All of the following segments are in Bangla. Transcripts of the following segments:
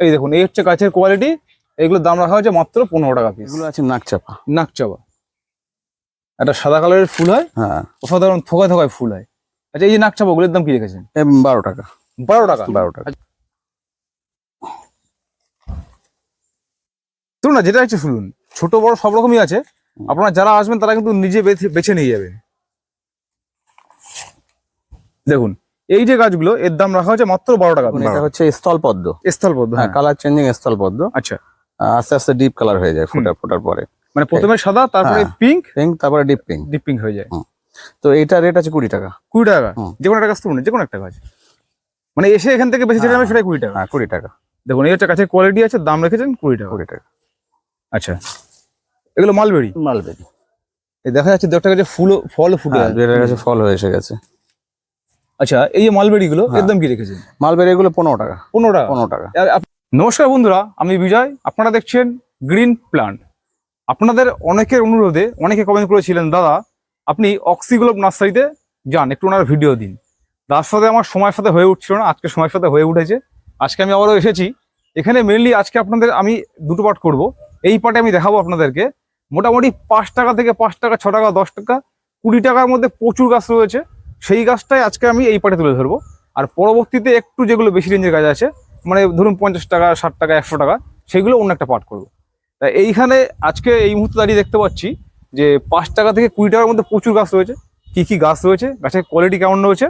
এই দেখুন এই হচ্ছে গাছের কোয়ালিটি এগুলোর দাম রাখা হয়েছে মাত্র পনেরো টাকা পিস এগুলো আছে নাকচাপা। নাক চাপা একটা সাদা কালারের ফুল হয় হ্যাঁ। অসাধারণ থোকায় থোকায় ফুল হয়। আচ্ছা এই যে নাক চাপা ওগুলোর দাম কি রেখেছেন? বারো টাকা। বারো টাকা? বারো টাকা। শুনুন না যেটা হচ্ছে শুনুন ছোট বড় সব রকমই আছে। আপনারা যারা আসবেন তারা কিন্তু নিজে বেছে- বেছে নিয়ে যাবেন। দেখুন এই যে গাছগুলো এর দাম রাখা হয়েছে মাত্র বারো টাকা এটা হচ্ছে স্থলপদ্ম। স্থলপদ্ম হ্যাঁ। হ্যাঁ কালার চেঞ্জিং স্থলপদ্ম। আচ্ছা। আস্তে আস্তে ডিপ কালার হয়ে যায় ফোটার ফোটার পরে। মানে প্রথমে সাদা তারপরে হ্যাঁ। পিঙ্ক পিঙ্ক তারপরে ডিপ পিঙ্ক ডিপ পিঙ্ক হয়ে যায়। তো এটা রেট আছে কুড়ি টাকা। কুড়ি টাকা। যে কোনো একটা গাছ তুলুন যে কোনো একটা গাছ। মানে এসে এখান থেকে বেশি যেটা হ্যাঁ। সেটাই কুড়ি টাকা। কুড়ি টাকা। দেখুন এই হচ্ছে গাছের কোয়ালিটি আছে দাম রেখেছেন কুড়ি টাকা। কুড়ি টাকা। আচ্ছা। এগুলো মালবেরি মালবেরি এই দেখা যাচ্ছে দু একটা গাছে ফুলও ফল ফুটে ফল হয়ে এসে গেছে। আচ্ছা এই যে মালবেরি গুলো এর হ্যাঁ। কি রেখেছেন? মালবেরি এগুলো পনেরো টাকা। পনেরো টাকা? পনেরো টাকা। নমস্কার বন্ধুরা আমি বিজয়। আপনারা দেখছেন গ্রিন প্লান্ট। আপনাদের অনেকের অনুরোধে অনেকে কমেন্ট করেছিলেন দাদা আপনি অক্সিগ্লোব নার্সারিতে যান একটু ওনার ভিডিও দিন। তার সাথে আমার সময়ের সাথে হয়ে উঠছিল না আজকে সময়ের সাথে হয়ে উঠেছে। আজকে আমি আবারও এসেছি। এখানে মেনলি আজকে আপনাদের আমি দুটো পার্ট করব। এই পার্টে আমি দেখাবো আপনাদেরকে। মোটামুটি পাঁচ টাকা থেকে পাঁচ টাকা ছ টাকা দশ টাকা কুড়ি টাকার মধ্যে প্রচুর গাছ রয়েছে। সেই গাছটাই আজকে আমি এই পার্টে তুলে ধরবো। আর পরবর্তীতে একটু যেগুলো বেশি রেঞ্জের গাছ আছে মানে ধরুন পঞ্চাশ টাকা, ষাট টাকা, একশো টাকা, সেগুলো অন্য একটা পার্ট করব। তা এইখানে আজকে এই মুহূর্তে দাঁড়িয়ে দেখতে পাচ্ছি যে পাঁচ টাকা থেকে কুড়ি টাকার মধ্যে প্রচুর গাছ রয়েছে। কি কি গাছ রয়েছে, গাছের কোয়ালিটি কেমন রয়েছে,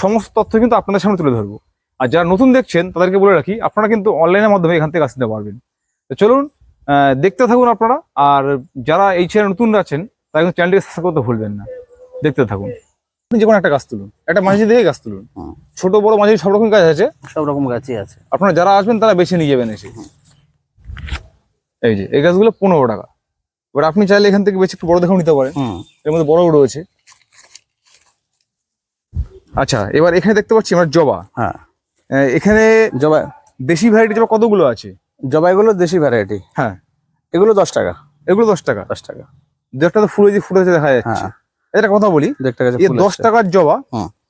সমস্ত তথ্য কিন্তু আপনাদের সামনে তুলে ধরবো। আর যারা নতুন দেখছেন, তাদেরকে বলে রাখি, আপনারা কিন্তু অনলাইনের মাধ্যমে এখান থেকে গাছ নিতে পারবেন। তো চলুন দেখতে থাকুন আপনারা, আর যারা এই চ্যানেল নতুন আছেন, তারা কিন্তু চ্যানেলটিকে সাবস্ক্রাইব করতে ভুলবেন না। দেখতে থাকুন। আপনি যে কোনো একটা গাছ তুলুন একটা মাঝে দেখে গাছ তুলুন। হুম। ছোট বড় মাঝে সব রকম গাছ আছে? সব রকম গাছই আছে। আপনারা যারা আসবেন তারা বেছে নিয়ে যাবেন এসে। এই যে এই গাছগুলো পনেরো টাকা। এবার আপনি চাইলে এখান থেকে বেশি একটু বড় দেখেও নিতে পারেন। এর মধ্যে বড়ও রয়েছে। আচ্ছা এবার এখানে দেখতে পাচ্ছি আমরা জবা। হ্যাঁ। এখানে জবা দেশি ভ্যারাইটি জবা কতগুলো আছে? জবা এগুলো দেশি ভ্যারাইটি হ্যাঁ। এগুলো দশ টাকা। এগুলো দশ টাকা। দশ টাকা। দু একটা তো ফুলে যে ফুটে আছে দেখা যাচ্ছে। হ্যাঁ। এটা কথা বলি দশ টাকার জবা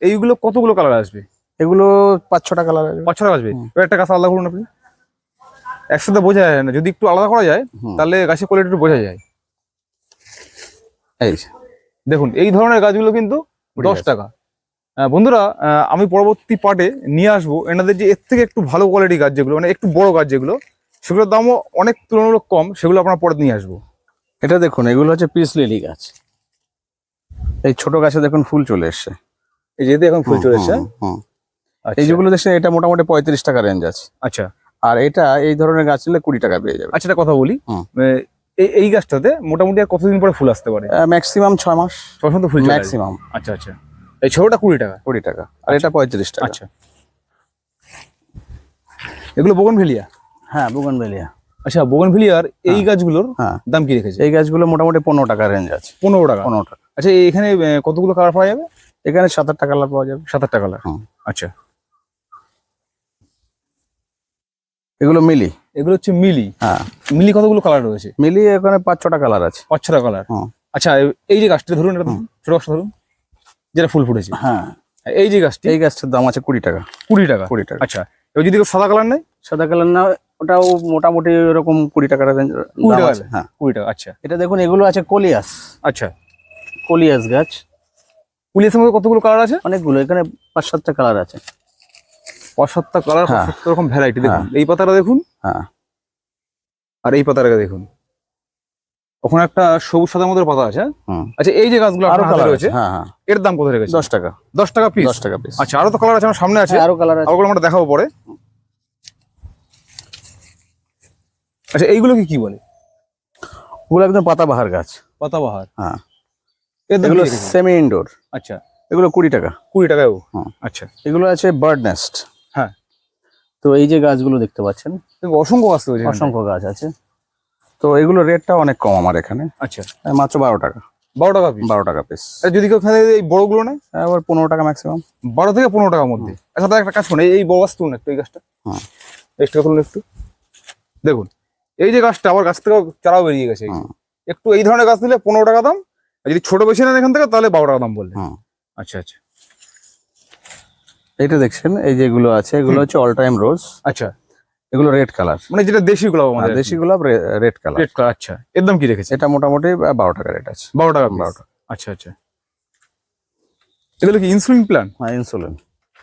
এইগুলো কতগুলো কালার আসবে? এগুলো পাঁচ ছটা কালার লাগবে পাঁচ ছটা আসবে একটা গাছ আলাদা করুন আপনি। একসাথে বোঝা যায় না যদি একটু আলাদা করা যায় তাহলে গাছের কোয়ালিটি একটু বোঝা যায়। এই দেখুন এই ধরনের গাছগুলো কিন্তু দশ টাকা। বন্ধুরা আমি পরবর্তী পার্টে নিয়ে আসব। এনাদের যে এর থেকে একটু ভালো কোয়ালিটি গাছ যেগুলো মানে একটু বড় গাছ যেগুলো সেগুলোর দামও অনেক তুলনামূলক কম সেগুলো আপনার পরে নিয়ে আসব। এটা দেখুন এগুলো হচ্ছে পিস লিলি গাছ। এই ছোট গাছে দেখুন ফুল চলে এসছে। এই যেহেতু এখন ফুল চলে এসছে। আচ্ছা, এই যেগুলো দেখছেন এটা মোটামুটি পঁয়ত্রিশ টাকা রেঞ্জ আছে। আচ্ছা। আর এটা এই ধরনের গাছ নিলে কুড়ি টাকা পেয়ে যাবে। আচ্ছা একটা কথা বলি। এই এই গাছটাতে মোটামুটি আর কতদিন পরে ফুল আসতে পারে? ম্যাক্সিমাম ছয় মাস। সবসময় তো ফুল ম্যাক্সিমাম আচ্ছা আচ্ছা। এই ছোটটা কুড়ি টাকা? কুড়ি টাকা। আর এটা পঁয়ত্রিশ টাকা। আচ্ছা। এগুলো বোগনভেলিয়া? হ্যাঁ বুগনভেলিয়া। আচ্ছা বোগনভেলিয়ার এই গাছগুলোর হ্যাঁ। দাম কি রেখেছে? এই গাছগুলো মোটামুটি পনেরো টাকা রেঞ্জ আছে। পনেরো টাকা। পনেরো টাকা। আচ্ছা এখানে কতগুলো কালার পাওয়া যাবে? এখানে সাত আটটা কালার পাওয়া যাবে। সাত আটটা কালার হুম। আচ্ছা। এগুলো মিলি? এগুলো হচ্ছে মিলি। হ্যাঁ। মিলি কতগুলো কালার রয়েছে? মিলি এখানে পাঁচ ছটা কালার আছে। পাঁচ ছটা কালার। আচ্ছা এই যে গাছটা ধরুন এটা ছোট গাছটা ধরুন যেটা ফুল ফুটেছে। হ্যাঁ। এই যে গাছটি? এই গাছটার দাম আছে কুড়ি টাকা। কুড়ি টাকা। কুড়ি টাকা। আচ্ছা এবার যদি সাদা কালার নেই সাদা কালার না ওটাও মোটামুটি এরকম কুড়ি টাকার রেঞ্জ কুড়ি টাকা হ্যাঁ। কুড়ি টাকা আচ্ছা। এটা দেখুন এগুলো আছে কলিয়াস। আচ্ছা। কলিয়াস গাছ। পুলিশের মধ্যে কতগুলো কালার আছে? অনেকগুলো এখানে পাঁচ সাতটা কালার আছে। পাঁচ সাতটা কালার। সত্তর রকম ভ্যারাইটি দেখুন। হ্যাঁ। এই পাতাটা দেখুন। হ্যাঁ। আর এই পাতাটাকে দেখুন। ওখানে একটা সবুজ সাদার মধ্যে পাতা আছে হ্যাঁ? আচ্ছা এই যে গাছগুলো আরও কালার রয়েছে আছে। হ্যাঁ এর দাম কত রেখেছে দশ টাকা। দশ টাকা পিস দশ টাকা পিস আচ্ছা আরও তো কালার আছে আমার সামনে আছে। আরও কালার আছে। ওগুলো আমরা দেখাবো পরে। আচ্ছা এইগুলো কি কি বলে? ওগুলো একদম পাতাবাহার গাছ। পাতাবাহার। হ্যাঁ। এগুলো? সেমি ইনডোর আচ্ছা। এগুলো কুড়ি টাকা। কুড়ি টাকায় হুম। আচ্ছা। এগুলো আছে বার্ড নেস্ট হ্যাঁ। তো এই যে গাছগুলো দেখতে পাচ্ছেন অসংখ্য গাছ রয়েছে অসংখ্য গাছ আছে। তো এগুলো রেটটা অনেক কম আমার এখানে। আচ্ছা। মাত্র বারো টাকা। বারো টাকা পিস বারো টাকা পিস আর যদি কেউ এই বড়গুলো নেয়? আবার পনেরো টাকা ম্যাক্সিমাম বারো থেকে পনেরো টাকার মধ্যে। আচ্ছা একটা কাজ করুন। এই- বড় গাছ তুলুন একটু এই গাছটা। হুম। এক্সট্রা তুলুন একটু। দেখুন এই যে গাছটা আবার গাছ থেকে চারাও বেরিয়ে গেছে। একটু এই ধরনের গাছ দিলে পনেরো টাকা দাম যদি ছোট বেশি নেন এখান থেকে তাহলে বারো টাকা দাম বললে হুম। আচ্ছা আচ্ছা। এটা দেখছেন এই যেগুলো আছে এগুলো হচ্ছে অল টাইম রোজ আচ্ছা। এগুলো রেড কালার মানে যেটা দেশি গোলাপ আমাদের। দেশি গোলাপ রেড কালার রেড কালার আচ্ছা। এর দাম কি রেখেছে এটা মোটামুটি বারো টাকা রেট আছে। বারো টাকা বারো টাকা। আচ্ছা আচ্ছা। এগুলো কি ইনসুলিন প্ল্যান হ্যাঁ ইনসুলিন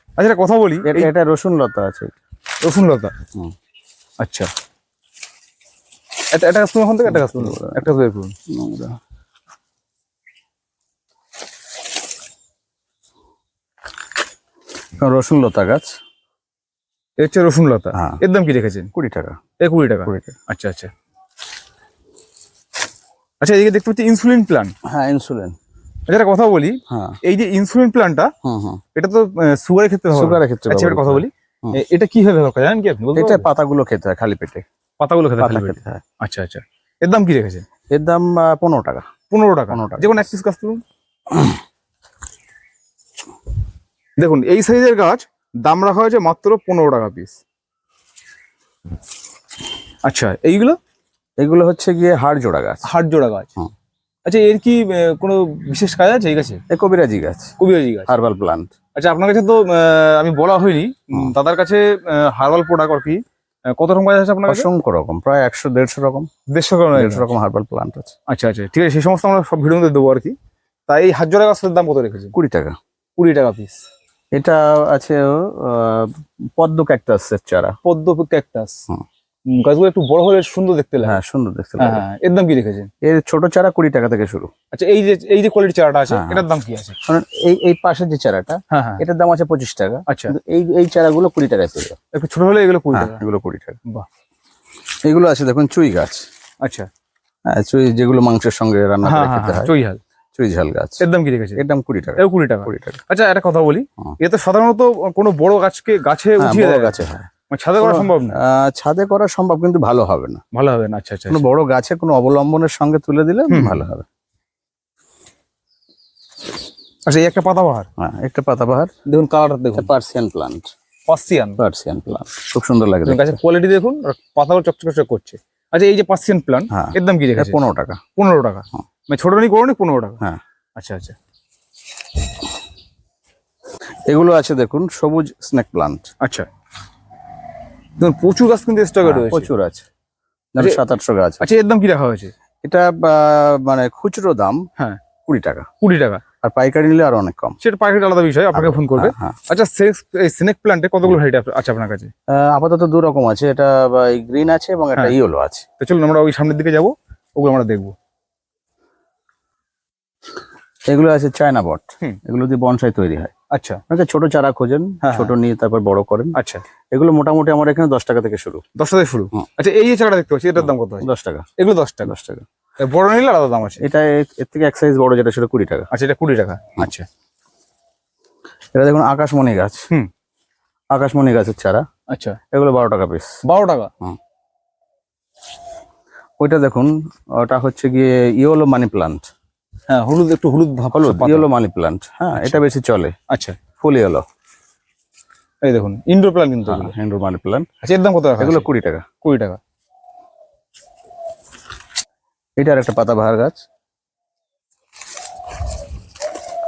আচ্ছা একটা কথা বলি এটা রসুন লতা আছে। রসুন লতা। আচ্ছা। একটা একটা করুন ওখান থেকে একটা করুন একটা বের করুন। রসুন লতা গাছ। এ হচ্ছে রসুন লতা? হ্যাঁ। এর দাম কি রেখেছেন? কুড়ি টাকা। এ কুড়ি টাকা? কুড়ি টাকা। আচ্ছা আচ্ছা। আচ্ছা এদিকে দেখতে পাচ্ছি ইনসুলিন প্ল্যান হ্যাঁ ইনসুলিন। আচ্ছা একটা কথা বলি। হ্যাঁ। এই যে ইনসুলিন প্ল্যানটা এটা তো সুগারের ক্ষেত্রে সুগারের ক্ষেত্রে আচ্ছা একটা কথা বলি। এটা কীভাবে ব্যবহার করা জানেন কি আপনি? এটা পাতাগুলো খেতে হয় খালি পেটে। পাতাগুলো খেতে খালি পেটে। খেতে হয়। আচ্ছা আচ্ছা। এর দাম কি রেখেছে এর দাম পনেরো টাকা। পনেরো টাকা। 15 টাকা। যে কোনো এক পিস গাছ তুলুন দেখুন এই সাইজের গাছ দাম রাখা হয়েছে মাত্র পনেরো টাকা পিস আচ্ছা এইগুলো? এগুলো হচ্ছে গিয়ে হাড় জোড়া গাছ। হাট জোড়া গাছ আচ্ছা এর কি কোনো বিশেষ কাজ আছে এই গাছে? কবিরাজি গাছ। কবিরাজি গাছ। Herbal plant. আচ্ছা আপনার কাছে তো আমি বলা হয়নি। দাদার কাছে হার্বাল প্রোডাক্ট আর কি কত রকম গাছ আছে আপনার অসংখ্য রকম প্রায় একশো দেড়শো রকম। দেড়শো রকম দেড়শো রকম হার্বাল প্লান্ট আছে। আচ্ছা আচ্ছা ঠিক আছে সেই সমস্ত আমরা সব ভিডিও মধ্যে দেবো আর কি। তাই এই হাত জোড়া গাছের দাম কত রেখেছে কুড়ি টাকা। কুড়ি টাকা পিস এটা আছে পদ্ম ক্যাকটাসের চারা। পদ্ম ক্যাকটাস। গাছগুলো একটু বড় হলে সুন্দর দেখতে লাগে। হ্যাঁ সুন্দর দেখতে হ্যাঁ লাগে। হ্যাঁ এর দাম কি রেখেছেন? এর ছোট চারা কুড়ি টাকা থেকে শুরু। আচ্ছা এই যে এই যে কোয়ালিটি চারাটা আছে হ্যাঁ, এটার দাম কি আছে? কারণ এই এই পাশের যে চারাটা হ্যাঁ হ্যাঁ। এটার দাম আছে পঁচিশ টাকা। আচ্ছা। এই এই চারাগুলো কুড়ি টাকায় পেয়ে একটু ছোট হলে এগুলো কুড়ি হ্যাঁ, টাকা। এগুলো কুড়ি টাকা। বাহ। এগুলো আছে দেখুন চুই গাছ। আচ্ছা। হ্যাঁ চুই যেগুলো মাংসের সঙ্গে রান্না হ্যাঁ করে হ্যাঁ খেতে হ্যাঁ হয়। চৈহাল চুই ঝাল গাছ। এর দাম কি রেখেছে? এর দাম কুড়ি টাকা। এও কুড়ি টাকা। কুড়ি টাকা। আচ্ছা একটা কথা বলি। হুম। এ তো সাধারণত কোনো বড় গাছকে গাছে হ্যাঁ, উঠিয়ে দেয়। গাছে হয়। মানে ছাদে করা সম্ভব না? ছাদে করা সম্ভব কিন্তু ভালো হবে না। ভালো হবে না। আচ্ছা আচ্ছা কোনো বড় গাছে কোনো অবলম্বনের সঙ্গে তুলে দিলে ভালো হবে। আচ্ছা এই একটা পাতাবাহার হ্যাঁ একটা পাতাবাহার দেখুন কালারটা দেখুন। Persian plant Persian Persian plant খুব সুন্দর লাগে। গাছের কোয়ালিটি দেখুন পাতাগুলো চকচক করছে। আচ্ছা এই যে পার্সিয়ান প্ল্যান্ট হ্যাঁ। এর দাম কি রেখেছে? পনেরো টাকা। পনেরো টাকা। হ্যাঁ। মানে ছোট নি করো নি পনেরো টাকা। হ্যাঁ। আচ্ছা আচ্ছা। এগুলো আছে দেখুন সবুজ স্নেক প্লান্ট আচ্ছা। দেখুন প্রচুর গাছ কিন্তু স্টকে রয়েছে হ্যাঁ, প্রচুর আছে। আচ্ছা, সাত আটশো গাছ। আচ্ছা এর দাম কি রাখা হয়েছে? এটা মানে খুচরো দাম হ্যাঁ। কুড়ি টাকা। কুড়ি টাকা। আর পাইকারি নিলে আরও অনেক কম। সেটা পাইকারি আলাদা বিষয় আপনাকে ফোন করবে। হ্যাঁ, হ্যাঁ। আচ্ছা স্নেক প্ল্যান্টে কতগুলো ভ্যারাইটি আছে আপনার কাছে? আপাতত দু রকম আছে। এটা গ্রিন আছে এবং একটা হ্যাঁ। ইয়েলো আছে। তো চলুন আমরা ওই সামনের দিকে যাব ওগুলো আমরা দেখব। এগুলো আছে চায়না বট। এগুলো দিয়ে বনসাই তৈরি হয়। আচ্ছা। ছোট চারা খোঁজেন হ্যাঁ, ছোট নিয়ে তারপর বড় করেন। আচ্ছা। এগুলো মোটামুটি আমার এখানে দশ টাকা থেকে শুরু। দশ টাকা শুরু। আচ্ছা এই যে দেখতে পাচ্ছি এটার দাম কত দশ টাকা। এগুলো দশ টাকা? দশ টাকা। বড় নিলে আলাদা দাম আছে? এটা এর থেকে এক সাইজ বড় যেটা সেটা কুড়ি টাকা। আচ্ছা এটা কুড়ি টাকা। আচ্ছা। এটা দেখুন আকাশমণি গাছ। হুম। আকাশমণি গাছের চারা। আচ্ছা। এগুলো বারো টাকা পিস বারো টাকা? ওইটা দেখুন ওটা হচ্ছে গিয়ে ইয়েলো মানি প্লান্ট হ্যাঁ হলুদ একটু হলুদ ভাব হলুদ ইয়েলো মানি প্লান্ট হ্যাঁ এটা বেশি চলে। আচ্ছা। ফুল ইয়েলো এই দেখুন ইনডোর প্ল্যান কিন্তু এগুলো। মানি প্লান্ট আচ্ছা এর দাম কত রাখা এগুলো কুড়ি টাকা। কুড়ি টাকা। এটার একটা পাতাবাহার গাছ।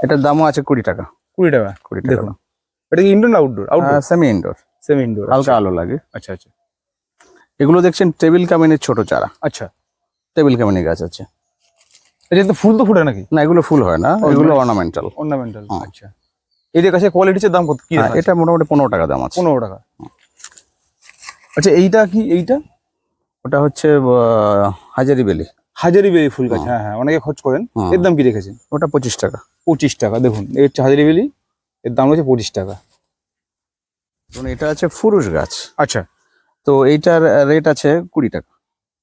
এটার দামও আছে কুড়ি টাকা। কুড়ি টাকা? কুড়ি টাকা। এটা কি ইনডোর না outdoor outdoor semi indoor semi indoor হালকা আলো লাগে। আচ্ছা আচ্ছা। এগুলো দেখছেন টেবিল কামিনের ছোট চারা। আচ্ছা। টেবিল কামিনী গাছ আছে। এটা তো ফুল তো ফুটে নাকি? না এগুলো ফুল হয় না এগুলো অর্নামেন্টাল অর্নামেন্টাল আচ্ছা। এদের কাছে কোয়ালিটির দাম কত? কি হ্যাঁ, এটা মোটামুটি পনেরো টাকা দাম আছে। পনেরো টাকা। আচ্ছা এইটা কি এইটা? ওটা হচ্ছে হাজারি বেলি। হাজারি বেলি ফুল গাছ হ্যাঁ হ্যাঁ অনেকে খোঁজ করেন। এর দাম কি রেখেছেন? ওটা পঁচিশ টাকা। পঁচিশ টাকা দেখুন এই হচ্ছে হাজারি বেলি এর দাম হচ্ছে পঁচিশ টাকা। এটা আছে ফুরুষ গাছ। আচ্ছা। তো এইটার রেট আছে কুড়ি টাকা।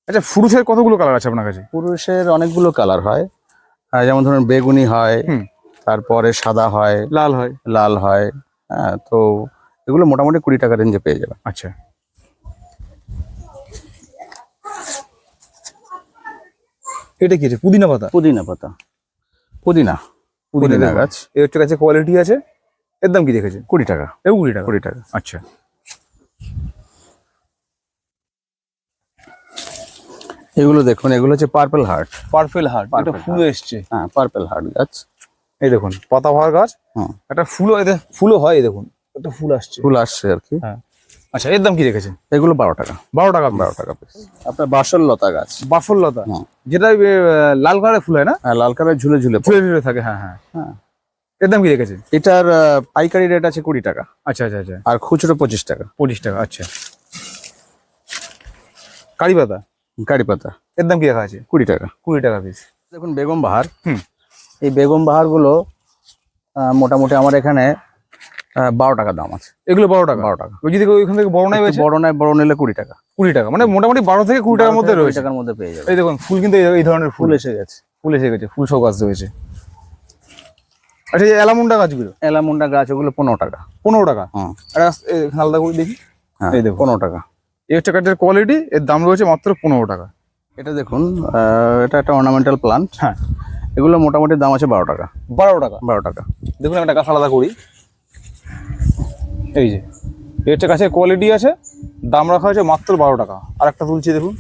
আচ্ছা পুরুষের কতগুলো কালার আছে আপনার কাছে? পুরুষের অনেকগুলো কালার হয়। যেমন ধরুন বেগুনি হয় তারপরে সাদা হয় লাল হয়। লাল হয় হ্যাঁ তো এগুলো মোটামুটি কুড়ি টাকা রেঞ্জে পেয়ে যাবেন। আচ্ছা। এটা কি পুদিনা পাতা? পুদিনা পাতা। পুদিনা। পুদিনা। গাছ। এর হচ্ছে কাছে কোয়ালিটি আছে? এর দাম কি রেখেছেন? কুড়ি টাকা। এও কুড়ি টাকা? কুড়ি টাকা। আচ্ছা। এগুলো দেখুন এগুলো হচ্ছে পার্পল হার্ট পার্পেল হার্ট এটা ফুল এসছে। হ্যাঁ পার্পল হার্ট গাছ এই দেখুন পাতাবাহার গাছ। হুম। একটা ফুলও এদের ফুলও হয় দেখুন একটা ফুল আসছে। ফুল আসছে আর কি। হ্যাঁ। আচ্ছা এর দাম কি রেখেছেন? এগুলো বারো টাকা। বারো টাকা বারো টাকা পিস আপনার বাসল লতা গাছ। বাফললতা হুম। যেটা লাল কালারের ফুল হয় না? হ্যাঁ লাল কালার ঝুলে ঝুলে। ফুলে ফুলে থাকে হ্যাঁ হ্যাঁ। হ্যাঁ। এর দাম কি রেখেছেন? এটার পাইকারি রেট আছে কুড়ি টাকা। আচ্ছা আচ্ছা আচ্ছা। আর খুচরো পঁচিশ টাকা। পঁচিশ টাকা আচ্ছা। কারি পাতা? কারি পাতা। এর দাম কি রাখা আছে? কুড়ি টাকা। কুড়ি টাকা পিস দেখুন বেগম বাহার। হুম। এই বেগম বাহারগুলো মোটামুটি আমার এখানে বারো টাকা দাম আছে। এগুলো বারো টাকা? বারো টাকা। ওই যদি ওইখান থেকে বড় নাই বড় নয় বড় নিলে কুড়ি টাকা। কুড়ি টাকা। মানে মোটামুটি বারো থেকে কুড়ি টাকার মধ্যে রয়েছে। টাকার মধ্যে পেয়ে যাবে এই দেখুন ফুল কিন্তু এই- এই ধরনের ফুল। এসে গেছে। ফুল এসে গেছে ফুল সব গাছ রয়েছে। আচ্ছা এই অ্যালামুন্ডা গাছগুলো? এলামুন্ডা গাছ ওগুলো পনেরো টাকা। পনেরো টাকা? এ, আলাদা করে দেখি। হ্যাঁ এই দেখুন। পনেরো টাকা। এই হচ্ছে কাঠের কোয়ালিটি এর দাম রয়েছে মাত্র পনেরো টাকা। এটা দেখুন এটা একটা অর্নামেন্টাল প্লান্ট হ্যাঁ। এগুলো মোটামুটি দাম আছে বারো টাকা। বারো টাকা? বারো টাকা। দেখুন একটা গাছ আলাদা করি। এই যে এই হচ্ছে গাছের কোয়ালিটি আছে দাম রাখা হয়েছে মাত্র বারো টাকা। আর একটা তুলছি দেখুন।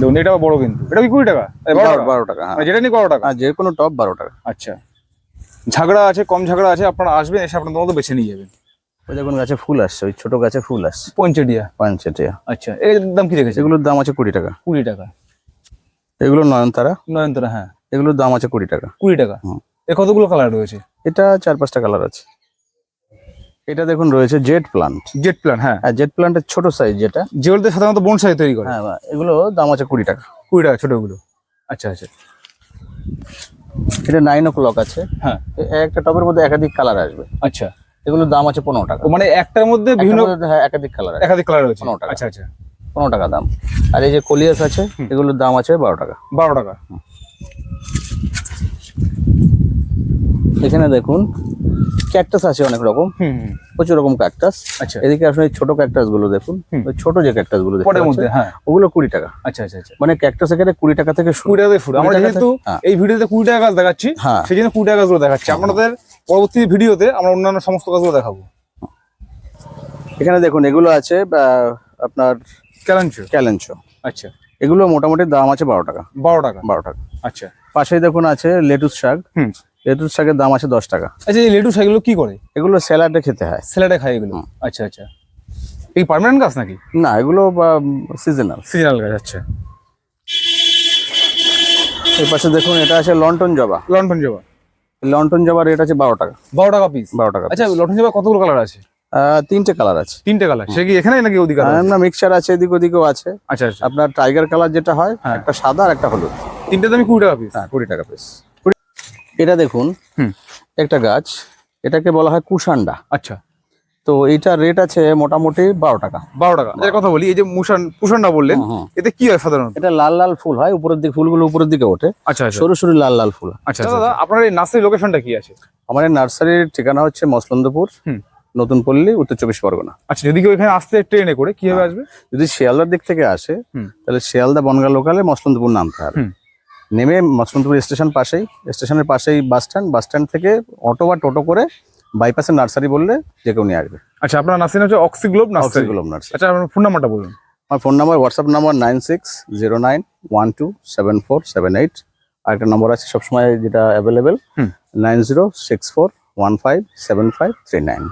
দেখুন এটা বড় কিন্তু। এটা কি কুড়ি টাকা? বারো টাকা? হ্যাঁ। যেটা নিয়ে বারো টাকা? যে কোনো টপ বারো টাকা। আচ্ছা। ঝাগড়া আছে কম ঝাগড়া আছে আপনারা আসবেন এসে আপনাদের মতো বেছে নিয়ে যাবেন। ওই দেখুন গাছে ফুল আসছে ওই ছোট গাছে ফুল আসছে। পঞ্চটিয়া। পঞ্চাটিয়া। আচ্ছা এর দাম কি রেখেছে এগুলোর দাম আছে কুড়ি টাকা। কুড়ি টাকা। এগুলো নয়নতারা। নয়নতারা হ্যাঁ। এগুলোর দাম আছে কুড়ি টাকা। কুড়ি টাকা। এ কতগুলো কালার রয়েছে? এটা চার পাঁচটা কালার আছে। এটা দেখুন রয়েছে জেট প্লান্ট। জেট প্ল্যান হ্যাঁ। আর জেট প্লান্টের ছোট সাইজ যেটা। যেগুলোতে সাধারণত বনসাই তৈরি করে। হ্যাঁ এগুলো দাম আছে কুড়ি টাকা। কুড়ি টাকা ছোটগুলো। আচ্ছা আচ্ছা। এটা নাইন ও ক্লক আছে। হ্যাঁ। একটা টবের মধ্যে একাধিক কালার আসবে। আচ্ছা। এগুলোর দাম আছে পনেরো টাকা। মানে একটার মধ্যে বিভিন্ন হ্যাঁ, একাধিক কালার একাধিক কালার রয়েছে। পনেরো টাকা। আচ্ছা আচ্ছা। পনেরো টাকা দাম। আর এই যে কলিয়াস আছে এগুলোর দাম আছে বারো টাকা। বারো টাকা। এখানে দেখুন ক্যাকটাস আছে অনেক রকম। প্রচুর রকম ক্যাকটাস আচ্ছা। এদিকে আসলে ছোট ক্যাকটাসগুলো দেখুন। ছোট যে ক্যাকটাসগুলো দেখতে মধ্যে হ্যাঁ। ওগুলো কুড়ি টাকা। আচ্ছা আচ্ছা আচ্ছা। মানে ক্যাকটাস এখানে কুড়ি টাকা থেকে শুরু। কুড়ি টাকা শুরু আমরা যেহেতু হ্যাঁ। এই ভিডিওতে কুড়ি টাকা গাছ দেখাচ্ছি হ্যাঁ। সেই জন্য কুড়ি টাকা গাছগুলো দেখাচ্ছি। আপনাদের পরবর্তী ভিডিওতে আমরা অন্যান্য সমস্ত গাছগুলো দেখাবো। এখানে দেখুন এগুলো আছে আপনার ক্যালাঞ্চো। ক্যালেঞ্চো। আচ্ছা। এগুলো মোটামুটি দাম আছে বারো টাকা। বারো টাকা? বারো টাকা। আচ্ছা। পাশেই দেখুন আছে লেটুস শাক। হুম। লেটুস শাকের দাম আছে দশ টাকা। আচ্ছা এই লেটু শাকগুলো কি করে? এগুলো স্যালাডে খেতে হয়। স্যালাডে খায় এগুলো? আচ্ছা আচ্ছা। এই পার্মানেন্ট গাছ নাকি? না এগুলো সিজনাল। সিজনাল গাছ আচ্ছা। এর পাশে দেখুন এটা আছে লন্ঠন জবা। লন্ঠন জবা। লন্ঠন যাবার রেট আছে বারো টাকা। বারো টাকা পিস বারো টাকা আচ্ছা লন্ডন যাবার কতগুলো কালার আছে? তিনটে কালার আছে। তিনটে কালার সে কি এখানে নাকি ওদিকে না মিক্সচার আছে এদিক ওদিকেও আছে। আচ্ছা আচ্ছা। আপনার টাইগার কালার যেটা হয় হ্যাঁ। একটা সাদা আর একটা হলুদ। তিনটে দামি কুড়ি টাকা পিস হ্যাঁ কুড়ি টাকা পিস এটা দেখুন হুম। একটা গাছ এটাকে বলা হয় কুষান্ডা আচ্ছা। তো এইটার রেট আছে মোটামুটি বারো টাকা। বারো টাকা। এর কথা বলি এই যে মুসান পুষানটা বললেন। এতে কি হয় সাধারণত? এটা লাল লাল ফুল হয় উপরের দিকে ফুলগুলো উপরের দিকে ওঠে। আচ্ছা আচ্ছা। সরু সরু লাল লাল ফুল। আচ্ছা দাদা আপনার এই নার্সারি লোকেশনটা কি আছে? আমার এই নার্সারির ঠিকানা হচ্ছে মসলন্দপুর নতুন পল্লী উত্তর চব্বিশ পরগনা। আচ্ছা যদি কেউ এখানে আসতে ট্রেনে করে কীভাবে আসবে? যদি শিয়ালদার দিক থেকে আসে তাহলে শিয়ালদা বনগা লোকালে মসলন্দপুর নামতে হবে। নেমে মসলন্দপুর স্টেশন পাশেই স্টেশনের পাশেই বাস স্ট্যান্ড বাস স্ট্যান্ড থেকে অটো বা টোটো করে বাইপাসে নার্সারি বললে যে কেউ নিয়ে আসবে। আচ্ছা আপনার নার্সারি হচ্ছে অক্সিগ্লোব নার্সারি অক্সিগ্লোব নার্সারি আচ্ছা আপনার ফোন নাম্বারটা বলুন। আমার phone number WhatsApp number nine six zero nine one two seven four seven eight আর একটা নম্বর আছে সবসময় যেটা available nine zero six four one five seven five three nine